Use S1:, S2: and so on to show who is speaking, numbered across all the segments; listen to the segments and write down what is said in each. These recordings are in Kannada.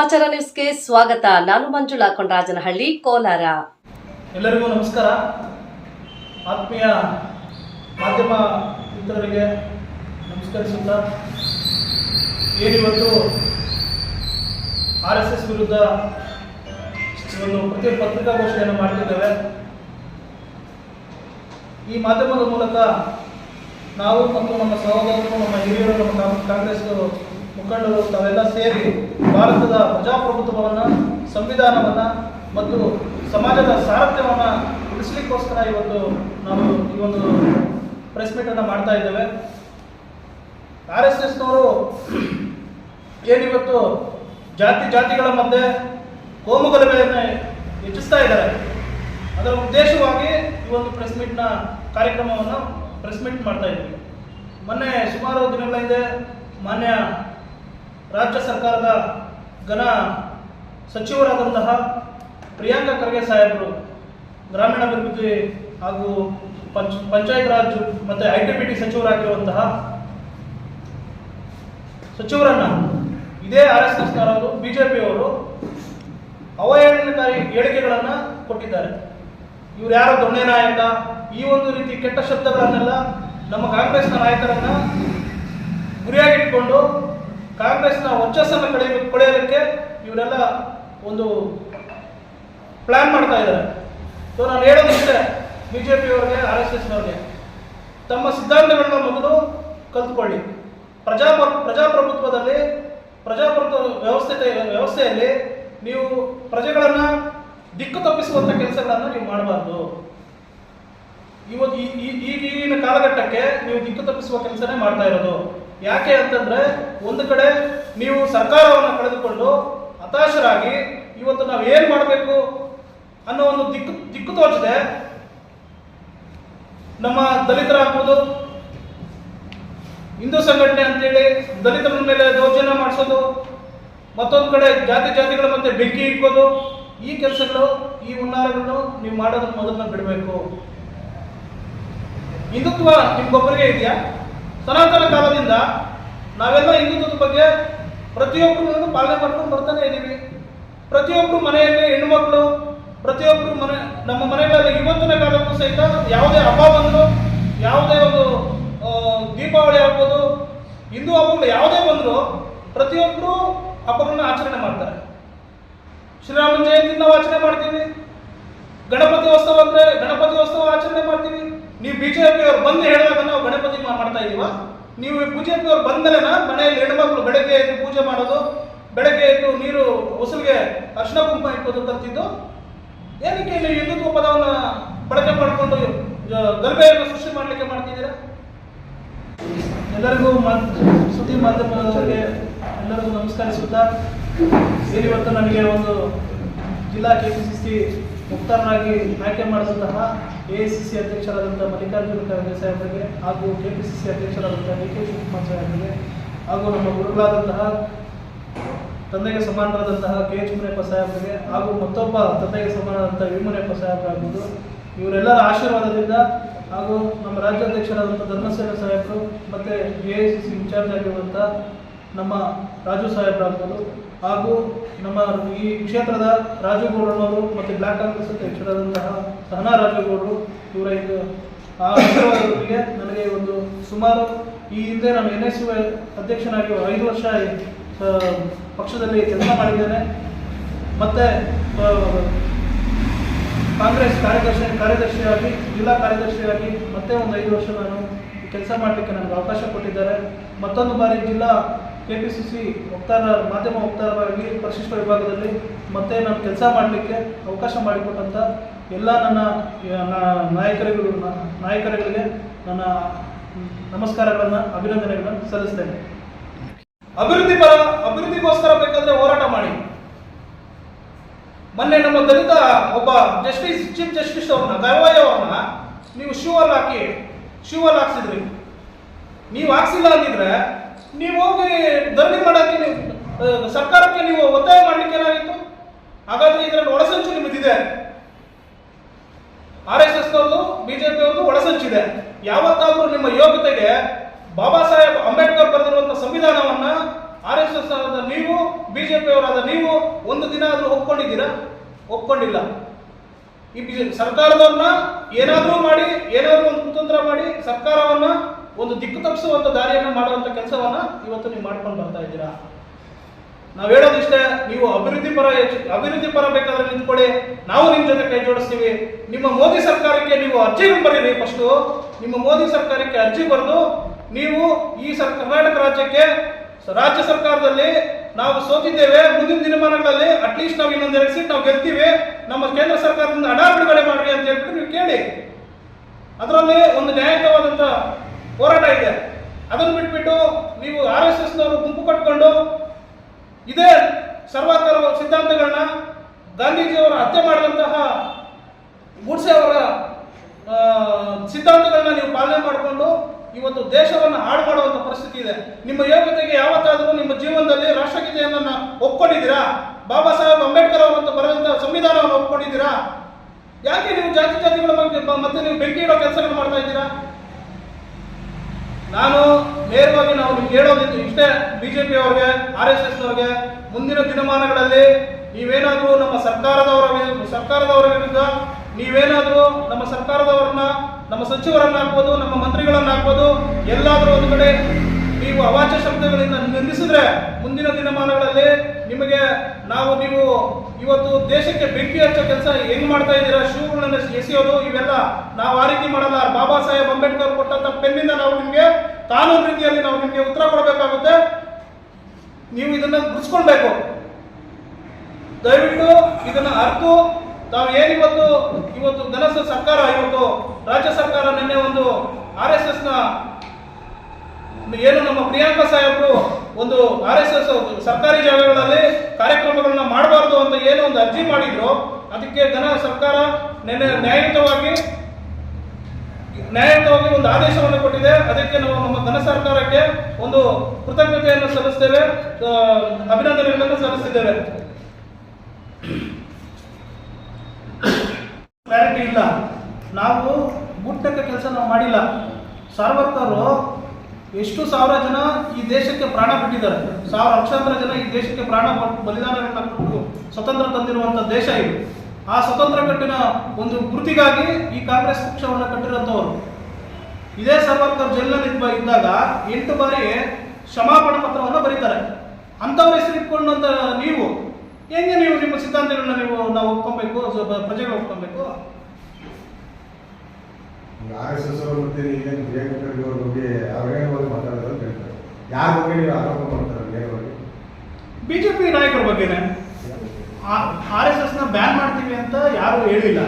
S1: ಸಮಾಚಾರ ನ್ಯೂಸ್ಗೆ ಸ್ವಾಗತ. ನಾನು ಮಂಜುಳಾ ಕೊಂಡರಾಜನಹಳ್ಳಿ ಕೋಲಾರ.
S2: ಎಲ್ಲರಿಗೂ ನಮಸ್ಕಾರ. ಆತ್ಮೀಯ ಮಾಧ್ಯಮ ಮಿತ್ರರಿಗೆ ನಮಸ್ಕರಿಸುತ್ತಾ ಏನಿವತ್ತು ಆರ್ ಎಸ್ ಎಸ್ ವಿರುದ್ಧ ಒಂದು ಪ್ರತಿ ಪತ್ರಿಕಾಗೋಷ್ಠಿಯನ್ನು ಮಾಡ್ತಿದ್ದೇವೆ. ಈ ಮಾಧ್ಯಮದ ಮೂಲಕ ನಾವು ಮತ್ತು ನಮ್ಮ ಸಹೋದರರು, ನಮ್ಮ ಹಿರಿಯರು, ನಮ್ಮ ಕಾಂಗ್ರೆಸ್ಗಳು ಕಾಂಗ್ರೆಸ್ ಮುಖಂಡರು ತಾವೆಲ್ಲ ಸೇರಿ ಭಾರತದ ಪ್ರಜಾಪ್ರಭುತ್ವವನ್ನು, ಸಂವಿಧಾನವನ್ನು ಮತ್ತು ಸಮಾಜದ ಸಾರಥ್ಯವನ್ನು ಉಳಿಸ್ಲಿಕ್ಕೋಸ್ಕರ ಇವತ್ತು ನಾವು ಈ ಒಂದು ಪ್ರೆಸ್ ಮೀಟನ್ನು ಮಾಡ್ತಾ ಇದ್ದೇವೆ. ಆರ್ ಎಸ್ ಎಸ್ನವರು ಏನಿವತ್ತು ಜಾತಿ ಜಾತಿಗಳ ಮಧ್ಯೆ ಕೋಮುಗಲಭೆಯನ್ನು ಹೆಚ್ಚಿಸ್ತಾ ಇದ್ದಾರೆ. ಅದರ ಉದ್ದೇಶವಾಗಿ ಈ ಒಂದು ಪ್ರೆಸ್ ಮೀಟ್ನ ಕಾರ್ಯಕ್ರಮವನ್ನು ಪ್ರೆಸ್ ಮೀಟ್ ಮಾಡ್ತಾ ಇದ್ದೀವಿ ಮೊನ್ನೆ ಸುಮಾರು ದಿನಗಳ ಹಿಂದೆ ಮಾನ್ಯ ರಾಜ್ಯ ಸರ್ಕಾರದ ಘನ ಸಚಿವರಾದಂತಹ ಪ್ರಿಯಾಂಕ ಖರ್ಗೆ ಸಾಹೇಬರು ಗ್ರಾಮೀಣಾಭಿವೃದ್ಧಿ ಹಾಗೂ ಪಂಚ, ಪಂಚಾಯತ್ ರಾಜ್ ಮತ್ತು ಐ ಟಿ ಬಿ ಟಿ ಸಚಿವರಾಗಿರುವಂತಹ ಸಚಿವರನ್ನು ಇದೇ ಆರ್ ಎಸ್ ಅವರು ಬಿ ಜೆ ಪಿಯವರು ಅವಹೇಳನಕಾರಿ ಹೇಳಿಕೆಗಳನ್ನು ಕೊಟ್ಟಿದ್ದಾರೆ. ಇವರು ಯಾರು ದೊಣ್ಣೆ ನಾಯಕ? ಈ ಒಂದು ರೀತಿ ಕೆಟ್ಟ ಶಬ್ದಗಳನ್ನೆಲ್ಲ ನಮ್ಮ ಕಾಂಗ್ರೆಸ್ನ ನಾಯಕರನ್ನ ಗುರಿಯಾಗಿಟ್ಕೊಂಡು ಕಾಂಗ್ರೆಸ್ನ ವರ್ಚಸ್ಸನ್ನು ಕಳೆಯ ಕೊಳೆಯಲಿಕ್ಕೆ ಇವರೆಲ್ಲ ಒಂದು ಪ್ಲಾನ್ ಮಾಡ್ತಾ ಇದ್ದಾರೆ. ಸೊ ನಾನು ಹೇಳೋದಿಷ್ಟೇ ಬಿ ಜೆ ಪಿಯವ್ರಿಗೆ ಆರ್ ಎಸ್ ಎಸ್ನವ್ರಿಗೆ. ತಮ್ಮ ಸಿದ್ಧಾಂತಗಳನ್ನ ಮೊದಲು ಕಲ್ತ್ಕೊಳ್ಳಿ. ಪ್ರಜಾಪ ಪ್ರಜಾಪ್ರಭುತ್ವದಲ್ಲಿ ಪ್ರಜಾಪ್ರಭುತ್ವ ವ್ಯವಸ್ಥೆ ವ್ಯವಸ್ಥೆಯಲ್ಲಿ ನೀವು ಪ್ರಜೆಗಳನ್ನು ದಿಕ್ಕು ತಪ್ಪಿಸುವಂಥ ಕೆಲಸಗಳನ್ನು ನೀವು ಮಾಡಬಾರ್ದು. ಇವತ್ತು ಈ, ಈಗಿನ ಕಾಲಘಟ್ಟಕ್ಕೆ ನೀವು ದಿಕ್ಕು ತಪ್ಪಿಸುವ ಕೆಲಸನೇ ಮಾಡ್ತಾ ಇರೋದು. ಯಾಕೆ ಅಂತಂದ್ರೆ ಒಂದು ಕಡೆ ನೀವು ಸರ್ಕಾರವನ್ನು ಕಳೆದುಕೊಂಡು ಹತಾಶರಾಗಿ ಇವತ್ತು ನಾವು ಏನ್ ಮಾಡಬೇಕು ಅನ್ನೋ ಒಂದು ದಿಕ್ಕು ದಿಕ್ಕು ತೋಚಿದೆ ನಮ್ಮ ದಲಿತರಾಗ್ಬೋದು, ಹಿಂದೂ ಸಂಘಟನೆ ಅಂತೇಳಿ ದಲಿತರ ಮೇಲೆ ದೌರ್ಜನ್ಯ ಮಾಡಿಸೋದು, ಮತ್ತೊಂದು ಕಡೆ ಜಾತಿ ಜಾತಿಗಳ ಮತ್ತೆ ಬೆಂಕಿ ಇಕ್ಕೋದು ಈ ಕೆಲಸಗಳು, ಈ ಹುನ್ನಾರಗಳನ್ನು ನೀವು ಮಾಡೋದನ್ನ ಮೊದಲನ್ನ ಬಿಡಬೇಕು. ಹಿಂದುತ್ವ ನಿಮ್ಗೊಬ್ಬರಿಗೆ ಇದೆಯಾ? ಸನಾತನ ಕಾಲದಿಂದ ನಾವೆಲ್ಲ ಹಿಂದುತ್ವದ ಬಗ್ಗೆ ಪ್ರತಿಯೊಬ್ಬರು ಪಾಲನೆ ಮಾಡ್ಕೊಂಡು ಬರ್ತಾನೆ ಇದ್ದೀವಿ. ಪ್ರತಿಯೊಬ್ಬರು ಮನೆಯಲ್ಲಿ ಹೆಣ್ಣುಮಕ್ಕಳು ಪ್ರತಿಯೊಬ್ಬರು ಮನೆ, ನಮ್ಮ ಮನೆಗಳಲ್ಲಿ ಇವತ್ತಿನ ಕಾಲಕ್ಕೂ ಸಹಿತ ಯಾವುದೇ ಹಬ್ಬ ಬಂದರೂ, ಯಾವುದೇ ಒಂದು ದೀಪಾವಳಿ ಆಗ್ಬೋದು, ಹಿಂದೂ ಹಬ್ಬಗಳು ಯಾವುದೇ ಬಂದರೂ ಪ್ರತಿಯೊಬ್ಬರು ಹಬ್ಬಗಳನ್ನ ಆಚರಣೆ ಮಾಡ್ತಾರೆ. ಶ್ರೀರಾಮನ ಜಯಂತಿ ನಾವು ಆಚರಣೆ ಮಾಡ್ತೀವಿ ಗಣಪತಿ ಉತ್ಸವ ಅಂದ್ರೆ ಗಣಪತಿ ಉತ್ಸವ ಆಚರಣೆ ಮಾಡ್ತೀವಿ ನೀವು ಬಿಜೆಪಿ ಅವ್ರು ಬಂದು ಹೇಳಿದಾಗ ನಾವು ಗಣಪತಿ ಮಾಡ್ತಾ ಇದೀವ. ನೀವು ಬಿಜೆಪಿ ಅವ್ರು ಬಂದಲೇನ ಮನೆಯಲ್ಲಿ ಹೆಣ್ಮಕ್ಳು ಬೆಳಗ್ಗೆ ಎದ್ದು ಪೂಜೆ ಮಾಡೋದು, ಬೆಳಗ್ಗೆ ಎದ್ದು ನೀರು ಉಸಿರಿಗೆ ಅರ್ಶನ ಕುಂಕುಮ ಇಟ್ಕೊಂಡು ಕಲ್ತಿದ್ದು. ಏನಕ್ಕೆ ನೀವು ಹಿಂದುತ್ವ ಪದವನ್ನ ಬಳಕೆ ಮಾಡಿಕೊಂಡು ಗರ್ಭೆಯನ್ನು ಸೃಷ್ಟಿ ಮಾಡಲಿಕ್ಕೆ ಮಾಡ್ತಿದ್ದೀರಾ? ಎಲ್ಲರಿಗೂ ಸುದ್ದಿ ಮಾಧ್ಯಮದವರಿಗೆ ಎಲ್ಲರಿಗೂ ನಮಸ್ಕರಿಸುತ್ತಾ ಇವತ್ತು ನನಗೆ ಒಂದು ಜಿಲ್ಲಾ ಕೆ ಪಿ ಸಿ ಸಿ ಮುಕ್ತರಾಗಿ ಆಯ್ಕೆ ಮಾಡಿದಂತಹ ಎ ಐ ಸಿ ಸಿ ಅಧ್ಯಕ್ಷರಾದಂಥ ಮಲ್ಲಿಕಾರ್ಜುನ ಖರ್ಗೆ ಸಾಹೇಬರಿಗೆ ಹಾಗೂ ಕೆ ಪಿ ಸಿ ಸಿ ಅಧ್ಯಕ್ಷರಾದಂಥ ಡಿ ಕೆ ಶಿವಕುಮಾರ್ ಸಾಹೇಬರಿಗೆ ಹಾಗೂ ನಮ್ಮ ಗುರುಗಳಾದಂತಹ ತಂದೆಗೆ ಸಮಾನರಾದಂತಹ ಕೆ ಎಚ್ ಮುನಿಯಪ್ಪ ಸಾಹೇಬರಿಗೆ ಹಾಗೂ ಮತ್ತೊಬ್ಬ ತಂದೆಗೆ ಸಮಾನರಾದಂಥ ವಿ ಮುನಿಯಪ್ಪ ಸಾಹೇಬರಾಗ್ಬೋದು ಇವರೆಲ್ಲರ ಆಶೀರ್ವಾದದಿಂದ ಹಾಗೂ ನಮ್ಮ ರಾಜ್ಯಾಧ್ಯಕ್ಷರಾದಂಥ ಧರ್ಮಸೇನ ಸಾಹೇಬರು ಮತ್ತು A I C C incharge ಆಗಿರುವಂಥ ನಮ್ಮ ರಾಜು ಸಾಹೇಬರಾಗ್ಬೋದು. ಹಾಗೂ ನಮ್ಮ ಈ ಕ್ಷೇತ್ರದ ರಾಜು ಗೌಡರವರು ಮತ್ತು ಬ್ಲ್ಯಾಕ್ ಕಾಂಗ್ರೆಸ್ ಅಧ್ಯಕ್ಷರಾದಂತಹ ಸಹನಾ ರಾಜುಗೌಡರು ಇವರ ಇದು ಆ ಆಶೀರ್ವಾದದೊಂದಿಗೆ ನನಗೆ ಒಂದು ಸುಮಾರು ಈ ಹಿಂದೆ ನಾನು ಎನ್ ಎಸ್ ಯು ಅಧ್ಯಕ್ಷನಾಗಿ ಐದು ವರ್ಷ ಪಕ್ಷದಲ್ಲಿ ಕೆಲಸ ಮಾಡಿದ್ದೇನೆ. ಮತ್ತೆ ಕಾಂಗ್ರೆಸ್ ಕಾರ್ಯದರ್ಶಿ ಕಾರ್ಯದರ್ಶಿಯಾಗಿ, ಜಿಲ್ಲಾ ಕಾರ್ಯದರ್ಶಿಯಾಗಿ ಮತ್ತೆ ಒಂದು ಐದು ವರ್ಷ ನಾನು ಕೆಲಸ ಮಾಡಲಿಕ್ಕೆ ನನಗೆ ಅವಕಾಶ ಕೊಟ್ಟಿದ್ದಾರೆ. ಮತ್ತೊಂದು ಬಾರಿ ಜಿಲ್ಲಾ ಕೆ ಪಿ ಸಿ ಸಿ ವಕ್ತಾರ, ಮಾಧ್ಯಮ ವಕ್ತಾರರಾಗಿ ಪರಿಶಿಷ್ಟ ವಿಭಾಗದಲ್ಲಿ ಮತ್ತೆ ನಾನು ಕೆಲಸ ಮಾಡಲಿಕ್ಕೆ ಅವಕಾಶ ಮಾಡಿಕೊಟ್ಟಂಥ ಎಲ್ಲ ನನ್ನ ನಾಯಕರುಗಳು ನಾಯಕರುಗಳಿಗೆ ನನ್ನ ನಮಸ್ಕಾರಗಳನ್ನು, ಅಭಿನಂದನೆಗಳನ್ನು ಸಲ್ಲಿಸ್ತೇನೆ. ಅಭಿವೃದ್ಧಿ ಪರ ಅಭಿವೃದ್ಧಿಗೋಸ್ಕರ ಬೇಕಾದ್ರೆ ಹೋರಾಟ ಮಾಡಿ ಮೊನ್ನೆ ನಮ್ಮ ದಲಿತ ಒಬ್ಬ ಜಸ್ಟಿಸ್ ಚೀಫ್ ಜಸ್ಟಿಸ್ ಅವ್ರನ್ನ ದಯವಾಯ ಅವ್ರನ್ನ ನೀವು ಶೂ ಅಲ್ಲಿ ಹಾಕಿ ಶೂ ಅಲ್ಲಿ ಹಾಕ್ಸಿದ್ರಿ. ನೀವು ಹಾಕ್ಸಿಲ್ಲ ಅಂದಿದ್ರೆ ನೀವು ಹೋಗಿ ಧರಣಿ ಮಾಡಕ್ಕೆ ಸರ್ಕಾರಕ್ಕೆ ನೀವು ಒತ್ತಾಯ ಮಾಡ್ಲಿಕ್ಕೆ ಏನಾಗಿತ್ತು? ಹಾಗಾದ್ರೆ ಇದರಲ್ಲಿ ಒಳಸಂಚು ನಿಮ್ಮದಿದೆ ಆರ್ ಎಸ್ ಎಸ್ ಬಿಜೆಪಿ ಅವ್ರದ್ದು ಒಳಸಂಚಿದೆ. ಯಾವತ್ತಾದ್ರೂ ನಿಮ್ಮ ಯೋಗ್ಯತೆಗೆ ಬಾಬಾ ಸಾಹೇಬ್ ಅಂಬೇಡ್ಕರ್ ಬರೆದಿರುವಂತಹ ಸಂವಿಧಾನವನ್ನ ಆರ್ ಎಸ್ ಎಸ್ ನೀವು ಬಿಜೆಪಿ ಅವರಾದ ನೀವು ಒಂದು ದಿನ ಆದ್ರೂ ಒಪ್ಕೊಂಡಿದ್ದೀರಾ? ಒಪ್ಕೊಂಡಿಲ್ಲ. ಈ ಸರ್ಕಾರದವ್ರನ್ನ ಏನಾದ್ರೂ ಮಾಡಿ, ಏನಾದರೂ ಒಂದು ಕುತಂತ್ರ ಮಾಡಿ ಸರ್ಕಾರವನ್ನ ಒಂದು ದಿಕ್ಕು ತಪ್ಪಿಸುವಂತ ದಾರಿಯನ್ನ ಮಾಡುವಂತ ಕೆಲಸವನ್ನ ಇವತ್ತು ನೀವು ಮಾಡ್ಕೊಂಡು ಬರ್ತಾ ಇದ್ದೀರಾ? ಹೇಳೋದು ಹೇಳೋದಿಷ್ಟೇ ನೀವು ಅಭಿವೃದ್ಧಿ ಪರ ಅಭಿವೃದ್ಧಿ ಪರ ಬೇಕಾದ್ರೆ ನಿಂತ್ಕೊಳ್ಳಿ. ನಾವು ನಿಮ್ಮ ಜೊತೆ ಕೈ ಜೋಡಿಸ್ತೀವಿ. ನಿಮ್ಮ ಮೋದಿ ಸರ್ಕಾರಕ್ಕೆ ನೀವು ಅರ್ಜಿ ಬರೀರಿ ಫಸ್ಟ್ ನಿಮ್ಮ ಮೋದಿ ಸರ್ಕಾರಕ್ಕೆ ಅರ್ಜಿ ಬರೆದು ನೀವು ಈ ಸರ್, ಕರ್ನಾಟಕ ರಾಜ್ಯಕ್ಕೆ ರಾಜ್ಯ ಸರ್ಕಾರದಲ್ಲಿ ನಾವು ಸೋತಿದ್ದೇವೆ, ಮುಂದಿನ ದಿನಮಾನಗಳಲ್ಲಿ ಅಟ್ಲೀಸ್ಟ್ ನಾವು ಇನ್ನೊಂದು ಎರಡು ಸೀಟ್ ನಾವು ಗೆಲ್ತೀವಿ. ನಮ್ಮ ಕೇಂದ್ರ ಸರ್ಕಾರದಿಂದ ಹಣ ಬಿಡುಗಡೆ ಮಾಡಿ ಅಂತ ಹೇಳ್ಬಿಟ್ಟು ನೀವು ಕೇಳಿ. ಅದರಲ್ಲಿ ಒಂದು ನ್ಯಾಯಕವಾದಂಥ ಹೋರಾಟ ಇದೆ. ಅದನ್ನು ಬಿಟ್ಬಿಟ್ಟು ನೀವು ಆರ್ ಎಸ್ ಎಸ್ನವರು ಗುಂಪು ಕಟ್ಕೊಂಡು ಇದೇ ಸರ್ವಾಕಾರ ಸಿದ್ಧಾಂತಗಳನ್ನ ಗಾಂಧೀಜಿಯವರು ಹತ್ಯೆ ಮಾಡಿದಂತಹ ಗುಡ್ಸೆ ಅವರ ಆ, ಸಿದ್ಧಾಂತಗಳನ್ನ ನೀವು ಪಾಲನೆ ಮಾಡಿಕೊಂಡು ಇವತ್ತು ದೇಶವನ್ನು ಹಾಳು ಮಾಡುವಂತ ಪರಿಸ್ಥಿತಿ ಇದೆ. ನಿಮ್ಮ ಯೋಗ್ಯತೆಗೆ ಯಾವತ್ತಾದರೂ ನಿಮ್ಮ ಜೀವನದಲ್ಲಿ ರಾಷ್ಟ್ರಗೀತೆಯನ್ನು ಒಪ್ಕೊಂಡಿದ್ದೀರಾ? ಬಾಬಾ ಸಾಹೇಬ್ ಅಂಬೇಡ್ಕರ್ ಅವರಂತ ಬರೆದಂತ ಸಂವಿಧಾನವನ್ನು ಒಪ್ಕೊಂಡಿದ್ದೀರಾ? ಯಾಕೆ ನೀವು ಜಾತಿ ಜಾತಿಗಳ ಬಗ್ಗೆ ಮತ್ತೆ ನೀವು ಬೆಂಕಿ ಇಡೋ ಕೆಲಸಗಳು ಮಾಡ್ತಾ ಇದ್ದೀರಾ? ನಾನು ನೇರವಾಗಿ ನಾವು ನಿಮ್ಗೆ ಹೇಳೋದಿದ್ದು ಇಷ್ಟೇ. ಬಿಜೆಪಿ ಅವ್ರಿಗೆ, ಆರ್ ಎಸ್ ಎಸ್ ಅವ್ರಿಗೆ ಮುಂದಿನ ದಿನಮಾನಗಳಲ್ಲಿ ನೀವೇನಾದರೂ ನಮ್ಮ ಸರ್ಕಾರದವರ ಸರ್ಕಾರದವರ ವಿರುದ್ಧ ನೀವೇನಾದ್ರೂ ನಮ್ಮ ಸರ್ಕಾರದವರನ್ನ ನಮ್ಮ ಸಚಿವರನ್ನ ಹಾಕ್ಬೋದು ನಮ್ಮ ಮಂತ್ರಿಗಳನ್ನ ಹಾಕ್ಬೋದು ಎಲ್ಲಾದರೂ ಒಂದು ಕಡೆ ನೀವು ಅವಾಚ್ಯ ಶಬ್ದಗಳಿಂದ ನಿಂದಿಸಿದ್ರೆ ಮುಂದಿನ ದಿನಮಾನಗಳಲ್ಲಿ ನಿಮಗೆ ನಾವು ನೀವು ಇವತ್ತು ದೇಶಕ್ಕೆ ಬೆಂಕಿ ಹಚ್ಚೋ ಕೆಲಸ ಹೆಂಗ್ ಮಾಡ್ತಾ ಇದ್ದೀರಾ ಶೂಗಳನ್ನ ಎಸೆಯೋದು ಇವೆಲ್ಲ ನಾವು ಆ ರೀತಿ ಮಾಡಲ್ಲ. ಬಾಬಾ ಸಾಹೇಬ್ ಅಂಬೇಡ್ಕರ್ ಕೊಟ್ಟಂತ ಪೆನ್ನಿಂದ ನಾವು ನಿಮಗೆ ಕಾನೂನು ರೀತಿಯಲ್ಲಿ ನಾವು ನಿಮಗೆ ಉತ್ತರ ಕೊಡಬೇಕಾಗುತ್ತೆ. ನೀವು ಇದನ್ನ ಗುರುಸ್ಕೊಳ್ಬೇಕು ದಯವಿಟ್ಟು ಇದನ್ನ ಅರ್ತು. ತಾವು ಏನಿವತ್ತು ಇವತ್ತು ಧನಸ ಸರ್ಕಾರ ಇವತ್ತು ರಾಜ್ಯ ಸರ್ಕಾರ ನಿನ್ನೆ ಒಂದು ಆರ್ ಎಸ್ ಎಸ್ನ ಏನು ನಮ್ಮ ಪ್ರಿಯಾಂಕಾ ಸಾಹೇಬರು ಒಂದು ಆರ್ ಎಸ್ ಎಸ್ ಸರ್ಕಾರಿ ಜಾಗಗಳಲ್ಲಿ ಕಾರ್ಯಕ್ರಮಗಳನ್ನ ಮಾಡಬಾರ್ದು ಅಂತ ಏನು ಒಂದು ಅರ್ಜಿ ಮಾಡಿದ್ರು, ಅದಕ್ಕೆ ಧನ ಸರ್ಕಾರ ನಿನ್ನೆ ನ್ಯಾಯಯುತವಾಗಿ ನ್ಯಾಯಯುತವಾಗಿ ಒಂದು ಆದೇಶವನ್ನು ಕೊಟ್ಟಿದೆ. ಅದಕ್ಕೆ ನಾವು ನಮ್ಮ ಧನ ಸರ್ಕಾರಕ್ಕೆ ಒಂದು ಕೃತಜ್ಞತೆಯನ್ನು ಸಲ್ಲಿಸ್ತೇವೆ ಅಭಿನಂದನೆಗಳನ್ನು ಸಲ್ಲಿಸ್ತಿದ್ದೇವೆ. ಕ್ಲಾರಿಟಿ ಇಲ್ಲ. ನಾವು ಗುಟ್ಟಕ್ಕ ಕೆಲಸ ನಾವು ಮಾಡಿಲ್ಲ. ಸಾರ್ವರ್ಕರು ಎಷ್ಟು ಸಾವಿರ ಜನ ಈ ದೇಶಕ್ಕೆ ಪ್ರಾಣ ಬಿಟ್ಟಿದ್ದಾರೆ. ಸಾವಿರ ಲಕ್ಷಾಂತರ ಜನ ಈ ದೇಶಕ್ಕೆ ಪ್ರಾಣ ಬಲಿದಾನಗಳನ್ನ ಕೊಟ್ಟು ಸ್ವತಂತ್ರ ತಂದಿರುವಂಥ ದೇಶ ಇದು. ಆ ಸ್ವತಂತ್ರ ಕಟ್ಟಿನ ಒಂದು ಗುರುತಿಗಾಗಿ ಈ ಕಾಂಗ್ರೆಸ್ ಪಕ್ಷವನ್ನು ಕಟ್ಟಿರುವಂತವರು. ಇದೇ ಸರ್ವರ್ಕರ್ ಜೈಲಿನಲ್ಲಿ ಇದ್ದ- ಇದ್ದಾಗ ಎಂಟು ಬಾರಿ ಕ್ಷಮಾಪಣ ಪತ್ರವನ್ನು ಬರೀತಾರೆ. ಅಂಥವ್ರ ಹೆಸರಿಟ್ಕೊಂಡಂತ ನೀವು ಹೆಂಗೆ ನೀವು ನಿಮ್ಮ ಸಿದ್ಧಾಂತಗಳನ್ನ ನೀವು ನಾವು ಒಪ್ಕೊಬೇಕು ಸ್ವಲ್ಪ ಪ್ರಜೆಗಳು ಒಪ್ಕೊಬೇಕು?
S3: ಆರ್ ಎಸ್ ಎಸ್ ಅವರು ಮತ್ತೆ ಈಗೇನು ಪ್ರಿಯಾಂಕ ಖರ್ಗೆ ಅವ್ರ ಬಗ್ಗೆ ಅವ್ರೇನವಾಗಿ ಮಾತಾಡೋದು ಅಂತ ಹೇಳ್ತಾರೆ. ಯಾರ ಬಗ್ಗೆ ನೀವು ಆರೋಪ ಮಾಡ್ತಾರೆ ನೇರವಾಗಿ?
S2: ಬಿಜೆಪಿ ನಾಯಕರ ಬಗ್ಗೆನೆ. ಆರ್ ಎಸ್ ಎಸ್ನ ಬ್ಯಾನ್ ಮಾಡ್ತೀವಿ ಅಂತ ಯಾರು ಹೇಳಿಲ್ಲ.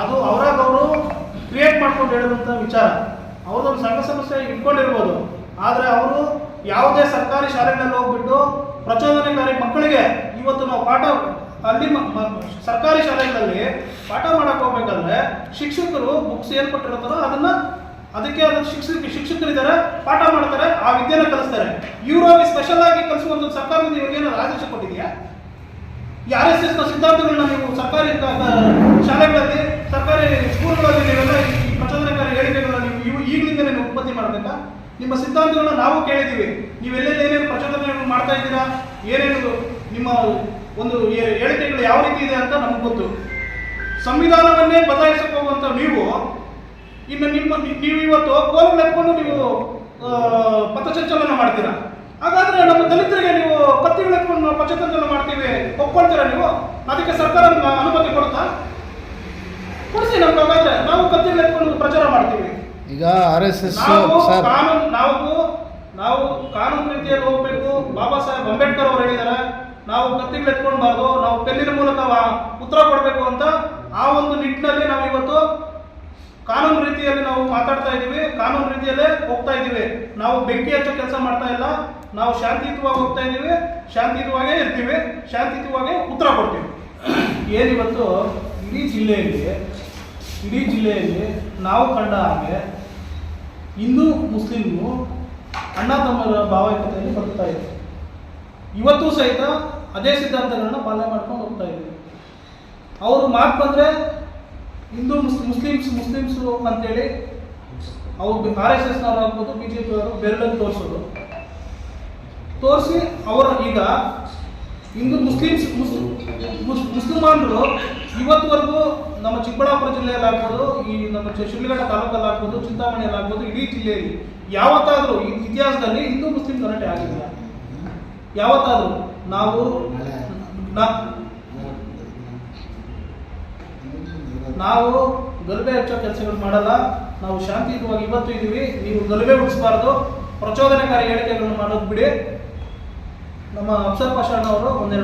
S2: ಅದು ಅವರಾಗ ಅವರು ಕ್ರಿಯೇಟ್ ಮಾಡ್ಕೊಂಡು ಹೇಳಿದಂತ ವಿಚಾರ. ಒಂದು ಸಣ್ಣ ಸಮಸ್ಯೆ ಇಟ್ಕೊಂಡಿರ್ಬೋದು. ಆದ್ರೆ ಅವರು ಯಾವುದೇ ಸರ್ಕಾರಿ ಶಾಲೆಗಳಲ್ಲಿ ಹೋಗ್ಬಿಟ್ಟು ಪ್ರಚೋದನೆಕಾರಿ ಮಕ್ಕಳಿಗೆ ಇವತ್ತು ನಾವು ಪಾಠ ಅಲ್ಲಿ ಸರ್ಕಾರಿ ಶಾಲೆಗಳಲ್ಲಿ ಪಾಠ ಮಾಡಕ್ ಹೋಗ್ಬೇಕಾದ್ರೆ ಶಿಕ್ಷಕರು ಬುಕ್ಸ್ ಏನ್ ಕೊಟ್ಟಿರ್ತಾರೋ ಅದನ್ನ ಅದಕ್ಕೆ ಅದನ್ನ ಶಿಕ್ಷಕ ಶಿಕ್ಷಕರಿದ್ದಾರೆ, ಪಾಠ ಮಾಡ್ತಾರೆ, ಆ ವಿದ್ಯೆನ ಕಲಿಸ್ತಾರೆ. ಇವರಾಗಿ ಸ್ಪೆಷಲ್ ಆಗಿ ಕಲಿಸುವಂತ ಸರ್ಕಾರದಿಂದ ಇವ್ರಿಗೆ ಏನಾದ್ರು ಆದೇಶ ಕೊಟ್ಟಿದೆಯಾ? ಈ ಆರ್ ಎಸ್ ಎಸ್ನ ಸಿದ್ಧಾಂತಗಳನ್ನ ನೀವು ಸರ್ಕಾರಿ ಶಾಲೆಗಳಲ್ಲಿ, ಸರ್ಕಾರಿ ಸ್ಕೂಲ್ಗಳಲ್ಲಿ ನೀವೆಲ್ಲ ಈ ಪ್ರಚೋದನಕಾರಿ ಹೇಳಿಕೆಗಳನ್ನ ನೀವು ಈಗಲಿಂದಲೇ ಉತ್ಪತ್ತಿ ಮಾಡಬೇಕಾ? ನಿಮ್ಮ ಸಿದ್ಧಾಂತಗಳನ್ನ ನಾವು ಕೇಳಿದ್ದೀವಿ. ನೀವೆಲ್ಲೆಲ್ಲಿ ಏನೇನು ಪ್ರಚೋದನೆಗಳನ್ನು ಮಾಡ್ತಾ ಇದ್ದೀರಾ? ಏನೇನು ನಿಮ್ಮ ಒಂದು ಹೇಳಿಕೆಗಳು ಯಾವ ರೀತಿ ಇದೆ ಅಂತ ನಮ್ಗೆ ಗೊತ್ತು. ಸಂವಿಧಾನವನ್ನೇ ಬದಲಾಯಿಸಕ್ಕೆ ಹೋಗುವಂತ ನೀವು ಇನ್ನು ನಿಮ್ಮ ನೀವು ಇವತ್ತು ಕೋಲು ಎತ್ಕೊಂಡು ನೀವು ಪಥಸಂಚಲನ ಮಾಡ್ತೀರಾ? ಹಾಗಾದ್ರೆ ನಮ್ಮ ದಲಿತರಿಗೆ ನೀವು ಕತ್ತಿಗಳು ನಾವು ಪಥಸಂಚಲನ ಮಾಡ್ತೀವಿ. ಒಪ್ಕೊಳ್ತೀರಾ ನೀವು? ಅದಕ್ಕೆ ಸರ್ಕಾರ ಅನುಮತಿ ಕೊಡುತ್ತಾ? ಕೊಡಿಸಿ ನಮ್ಗೆ ಹಾಗಾದ್ರೆ ನಾವು ಕತ್ತಿಗಳು ಪ್ರಚಾರ ಮಾಡ್ತೀವಿ.
S4: ಈಗ ಆರ್ ಎಸ್ ಎಸ್ ಸರ್.
S2: ಕಾನೂನು ನಾವು ನಾವು ಕಾನೂನು ರೀತಿಯಲ್ಲಿ ಹೋಗ್ಬೇಕು. ಬಾಬಾ ಸಾಹೇಬ್ ಅಂಬೇಡ್ಕರ್ ಅವರು ಹೇಳಿದ್ದಾರೆ ನಾವು ಕತ್ತಿಗಳು ಎತ್ಕೊಳ್ಬಾರ್ದು ನಾವು ಪೆನ್ನಿನ ಮೂಲಕ ಉತ್ತರ ಕೊಡಬೇಕು ಅಂತ ಆ ಒಂದು ನಿಟ್ಟಿನಲ್ಲಿ ನಾವು ಇವತ್ತು ಕಾನೂನು ರೀತಿಯಲ್ಲಿ ನಾವು ಮಾತಾಡ್ತಾ ಇದ್ದೀವಿ. ಕಾನೂನು ರೀತಿಯಲ್ಲೇ ಹೋಗ್ತಾ ಇದ್ದೀವಿ. ನಾವು ಬೆಂಕಿ ಹಚ್ಚೋ ಕೆಲಸ ಮಾಡ್ತಾ ಇಲ್ಲ. ನಾವು ಶಾಂತಿಯುತವಾಗಿ ಹೋಗ್ತಾ ಇದ್ದೀವಿ. ಶಾಂತಿಯುತವಾಗೇ ಇರ್ತೀವಿ. ಶಾಂತಿಯುತವಾಗೇ ಉತ್ತರ ಕೊಡ್ತೀವಿ. ಏನಿವತ್ತು ಇಡೀ ಜಿಲ್ಲೆಯಲ್ಲಿ ಇಡೀ ಜಿಲ್ಲೆಯಲ್ಲಿ ನಾವು ಕಂಡ ಹಾಗೆ ಹಿಂದೂ ಮುಸ್ಲಿಮು ಅಣ್ಣ ತಮ್ಮರ ಭಾವೈಕ್ಯತೆಯಲ್ಲಿ ಬದುಕ್ತಾ ಇದೆ ಇವತ್ತು ಸಹಿತ ಅದೇ ಸಿದ್ಧಾಂತಗಳನ್ನ ಪಾಲನೆ ಮಾಡ್ಕೊಂಡು ಹೋಗ್ತಾ ಇದ್ದೀವಿ ಅವರು ಮಾತು ಬಂದ್ರೆ ಹಿಂದೂ ಮುಸ್, ಮುಸ್ಲಿಮ್ಸ್, ಮುಸ್ಲಿಮ್ಸು ಅಂತೇಳಿ ಅವ್ರು ಆರ್ ಎಸ್ ಎಸ್ನವ್ರು ಆಗ್ಬೋದು, ಬಿ ಜೆ ಪಿ ಅವರು ಬೆರಳನ್ನು ತೋರಿಸೋದು. ತೋರಿಸಿ ಅವರ ಈಗ ಹಿಂದೂ ಮುಸ್ಲಿಮ್ಸ್ ಮುಸ್ಲಿಮಾನರು ಇವತ್ತುವರೆಗೂ ನಮ್ಮ ಚಿಕ್ಕಬಳ್ಳಾಪುರ ಜಿಲ್ಲೆಯಲ್ಲಿ ಆಗ್ಬೋದು, ಈ ನಮ್ಮ ಶಿಡ್ಲಘಟ್ಟ ತಾಲೂಕಲ್ಲಿ ಆಗ್ಬೋದು, ಚಿಂತಾಮಣಿಯಲ್ಲಿ ಆಗ್ಬೋದು, ಇಡೀ ಜಿಲ್ಲೆಯಲ್ಲಿ ಯಾವತ್ತಾದರೂ ಇತಿಹಾಸದಲ್ಲಿ ಹಿಂದೂ ಮುಸ್ಲಿಂ ಗಲಾಟೆ ಆಗಿಲ್ಲ. ಯಾವತ್ತಾದರೂ ನಾವು ನಾವು ಗಲಭೆ ಹಚ್ಚೋ ಕೆಲಸಗಳು ಮಾಡಲ್ಲ. ನಾವು ಶಾಂತಿಯುತವಾಗಿ ಇವತ್ತು ಇದ್ದೀವಿ. ನೀವು ಗಲಭೆ ಉಳಿಸಬಾರ್ದು ಪ್ರಚೋದನಕಾರಿ ಹೇಳಿಕೆಗಳನ್ನು ಮಾಡೋದು ಬಿಡಿ. ನಮ್ಮ ಅಫ್ಸರ್ ಪಾಷಾಣ್ ಅವರು ಒಂದೆರಡು